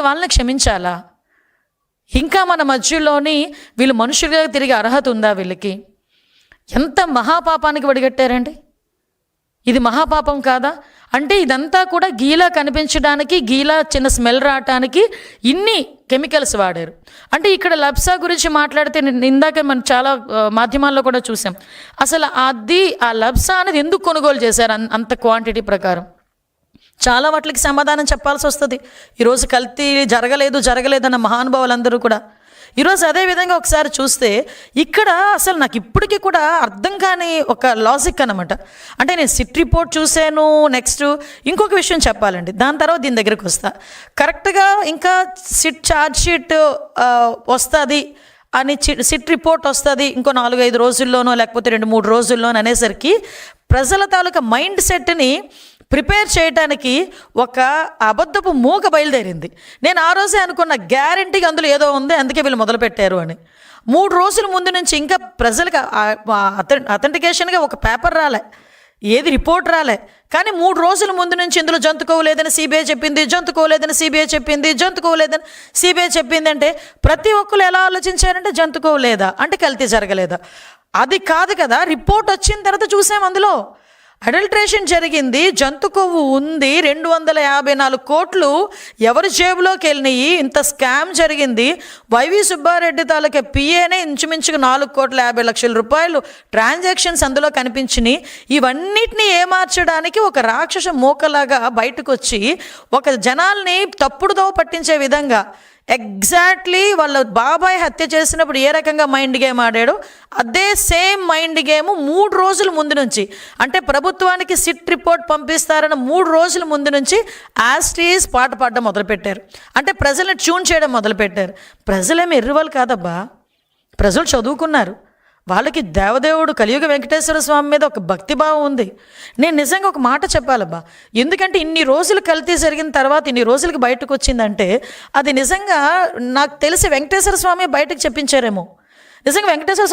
వాళ్ళని క్షమించాలా? ఇంకా మన మధ్యలోని వీళ్ళు మనుషులుగా తిరిగే అర్హత ఉందా వీళ్ళకి? ఎంత మహాపాపానికి వడిగట్టారండి? ఇది మహాపాపం కాదా? అంటే ఇదంతా కూడా గీలా కనిపించడానికి గీలా చిన్న స్మెల్ రావటానికి ఇన్ని కెమికల్స్ వాడారు. అంటే ఇక్కడ లబ్సా గురించి మాట్లాడితే నేను ఇందాక మనం చాలా మాధ్యమాల్లో కూడా చూసాం. అసలు అది ఆ లబ్సా అనేది ఎందుకు కొనుగోలు చేశారు అంత క్వాంటిటీ ప్రకారం? చాలా వాటికి సమాధానం చెప్పాల్సి వస్తుంది. ఈరోజు కల్తీ జరగలేదు జరగలేదన్న మహానుభావులందరూ కూడా. ఈరోజు అదే విధంగా ఒకసారి చూస్తే ఇక్కడ అసలు నాకు ఇప్పటికీ కూడా అర్థం కాని ఒక లాజిక్ అనమాట అంటే నేను సిట్ రిపోర్ట్ చూశాను నెక్స్ట్ ఇంకొక విషయం చెప్పాలండి. దాని తర్వాత దీని దగ్గరికి వస్తా. కరెక్ట్గా ఇంకా సిట్ ఛార్జ్ షీట్ వస్తుంది అని సిట్ రిపోర్ట్ వస్తుంది ఇంకో నాలుగు ఐదు రోజుల్లోనో లేకపోతే రెండు మూడు రోజుల్లోనో అనేసరికి ప్రజల తాలూకా మైండ్ సెట్ని ప్రిపేర్ చేయడానికి ఒక అబద్ధపు మూక బయలుదేరింది. నేను ఆ రోజే అనుకున్న గ్యారంటీగా అందులో ఏదో ఉంది అందుకే వీళ్ళు మొదలుపెట్టారు అని. మూడు రోజుల ముందు నుంచి ఇంకా ప్రజలకు అథెంటికేషన్గా ఒక పేపర్ రాలే ఏది రిపోర్ట్ రాలే. కానీ మూడు రోజుల ముందు నుంచి ఇందులో జంతుకోలేదని సిబిఐ చెప్పింది జంతుకోలేదని సిబిఐ చెప్పింది జంతుకోలేదని సిబిఐ చెప్పింది అంటే ప్రతి ఒక్కరు ఎలా ఆలోచించారంటే జంతుకోలేదా అంటే కల్తీ జరగలేదా. అది కాదు కదా రిపోర్ట్ వచ్చిన తర్వాత చూసాం అందులో. అడల్ట్రేషన్ జరిగింది. జంతు కొవ్వు ఉంది. రెండు వందల యాభై నాలుగు కోట్లు ఎవరి జేబులోకి వెళ్ళినాయి? ఇంత స్కామ్ జరిగింది. వైవి సుబ్బారెడ్డి తాలూకా పిఏనే ఇంచుమించుకు నాలుగు కోట్ల యాభై లక్షల రూపాయలు ట్రాన్సాక్షన్స్ అందులో కనిపించినాయి. ఇవన్నిటిని ఏమార్చడానికి ఒక రాక్షస మూకలాగా బయటకు వచ్చి ఒక జనాల్ని తప్పుడుదో పట్టించే విధంగా ఎగ్జాక్ట్లీ వాళ్ళ బాబాయ్ హత్య చేసినప్పుడు ఏ రకంగా మైండ్ గేమ్ ఆడాడో అదే సేమ్ మైండ్ గేమ్ మూడు రోజుల ముందు నుంచి. అంటే ప్రభుత్వానికి సిట్ రిపోర్ట్ పంపిస్తారన్న మూడు రోజుల ముందు నుంచి యాస్టీస్ పాట పాడడం మొదలుపెట్టారు. అంటే ప్రజల్ని ట్యూన్ చేయడం మొదలుపెట్టారు. ప్రజలేమి ఎర్రివాళ్ళు కాదబ్బా. ప్రజలు చదువుకున్నారు. వాళ్ళకి దేవదేవుడు కలియుగ వెంకటేశ్వర స్వామి మీద ఒక భక్తిభావం ఉంది. నేను నిజంగా ఒక మాట చెప్పాలబ్బా. ఎందుకంటే ఇన్ని రోజులు కల్తీ జరిగిన తర్వాత ఇన్ని రోజులకి బయటకు వచ్చిందంటే అది నిజంగా నాకు తెలిసి వెంకటేశ్వర స్వామి బయటకు చెప్పించారేమో. నిజంగా వెంకటేశ్వర స్వామి